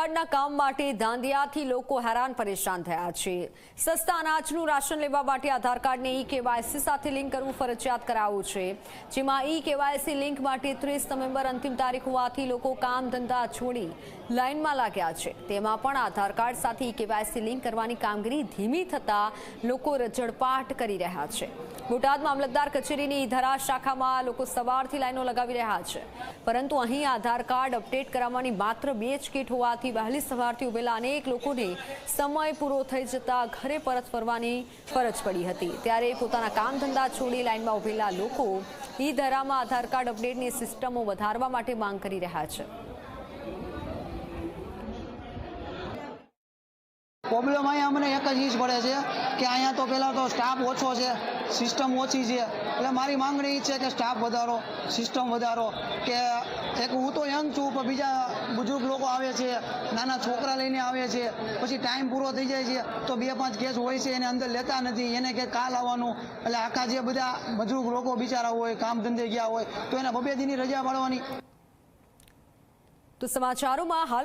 કાર્ડના કામ માટે ધાંધિયાથી લોકો હેરાન પરેશાન થયા છે. સસ્તા અનાજનું રાશન લેવા માટે આધાર કાર્ડને ઈ કેવાયસી સાથે લિંક કરવું ફરજિયાત કરાવવું છે. જેમાં ઈ કેવાયસી લિંક માટે ત્રીસ નવેમ્બર અંતિમ તારીખ હોવાથી લોકો કામ ધંધા છોડી લાઇનમાં લાગ્યા છે. તેમાં પણ આધાર કાર્ડ સાથે ઈ કેવાયસી લિંક કરવાની કામગીરી ધીમી થતાં લોકો રજડપાટ કરી રહ્યા છે. બોટાદ મામલતદાર કચેરીની ધરા શાખામાં લોકો સવારથી લાઈનો લગાવી રહ્યા છે. પરંતુ અહીં આધાર કાર્ડ અપડેટ કરાવવાની માત્ર બે જ કીટ હોવાથી વહેલી સવારથી ઉભેલા અનેક લોકોને સમય પૂરો થઈ જતા ઘરે પરત ફરવાની ફરજ પડી હતી. ત્યારે પોતાના કામ ધંધા છોડી લાઈનમાં ઉભેલા લોકો ઈ ધરામાં આધાર કાર્ડ અપડેટની સિસ્ટમો વધારવા માટે માંગ કરી રહ્યા છે. પ્રોબ્લેમ અહીંયા અમને એક જ ઈજ પડે છે કે અહીંયા તો પહેલાં તો સ્ટાફ ઓછો છે સિસ્ટમ ઓછી છે. એટલે મારી માંગણી એ છે કે સ્ટાફ વધારો સિસ્ટમ વધારો. કે એક હું તો યંગ છું, પણ બીજા બુઝુર્ગ લોકો આવે છે, નાના છોકરા લઈને આવે છે, પછી ટાઈમ પૂરો થઈ જાય છે, તો બે પાંચ કેસ હોય છે એને અંદર લેતા નથી, એને કે કાલ આવવાનું. એટલે આખા જે બધા બુજુર્ગ લોકો બિચારા હોય, કામ ધંધે ગયા હોય, તો એને બબે રજા પાડવાની. તો સમાચારોમાં હાલ